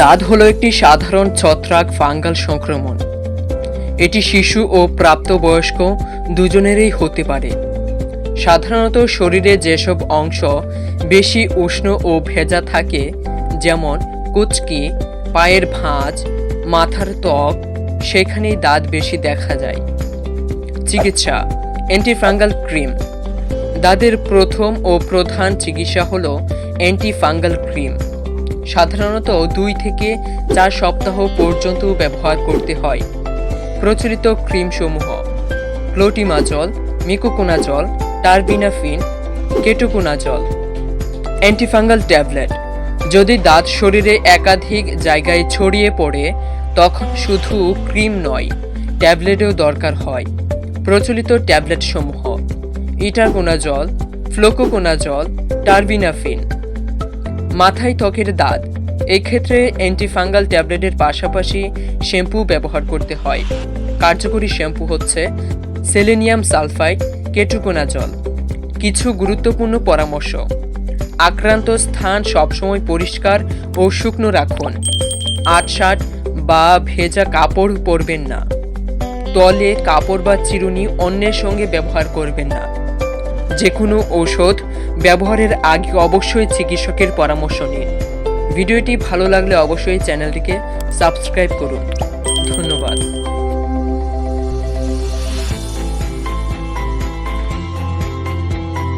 দাঁত হলো একটি সাধারণ ছত্রাক ফাঙ্গাল সংক্রমণ। এটি শিশু ও প্রাপ্তবয়স্ক দুজনেরই হতে পারে। সাধারণত শরীরে যেসব অংশ বেশি উষ্ণ ও ভেজা থাকে, যেমন কুচকি, পায়ের ভাঁজ, মাথার ত্বক, সেখানেই দাঁত বেশি দেখা যায়। চিকিৎসা অ্যান্টিফাঙ্গাল ক্রিম দাঁতের প্রথম ও প্রধান চিকিৎসা হল অ্যান্টিফাঙ্গাল ক্রিম সাধারণত দুই থেকে চার সপ্তাহ পর্যন্ত ব্যবহার করতে হয়। প্রচলিত ক্রিমসমূহ clotrimazole miconazole terbinafine ketoconazole antifungal tablet. যদি দাঁত শরীরে একাধিক জায়গায় ছড়িয়ে পড়ে, তখন শুধু ক্রিম নয়, ট্যাবলেটও দরকার হয়। প্রচলিত ট্যাবলেটসমূহ ইটারকোনাজল ফ্লোকোকোনাজল টারবিনাফিন। মাথায় ত্বকের দাঁত এক্ষেত্রে অ্যান্টিফাঙ্গাল ট্যাবলেটের পাশাপাশি শ্যাম্পু ব্যবহার করতে হয়। কার্যকরী শ্যাম্পু হচ্ছে সেলেনিয়াম সালফাইড কেটুকোনা জল কিছু গুরুত্বপূর্ণ পরামর্শ। আক্রান্ত স্থান সবসময় পরিষ্কার ও শুকনো রাখুন। আটসাট বা ভেজা কাপড় পরবেন না। তলে কাপড় বা চিরুনি অন্যের সঙ্গে ব্যবহার করবেন না। যে কোনো ঔষধ ব্যবহারের আগে অবশ্যই চিকিৎসকের পরামর্শ নিন। ভিডিওটি ভালো লাগলে অবশ্যই চ্যানেলটিকে সাবস্ক্রাইব করুন।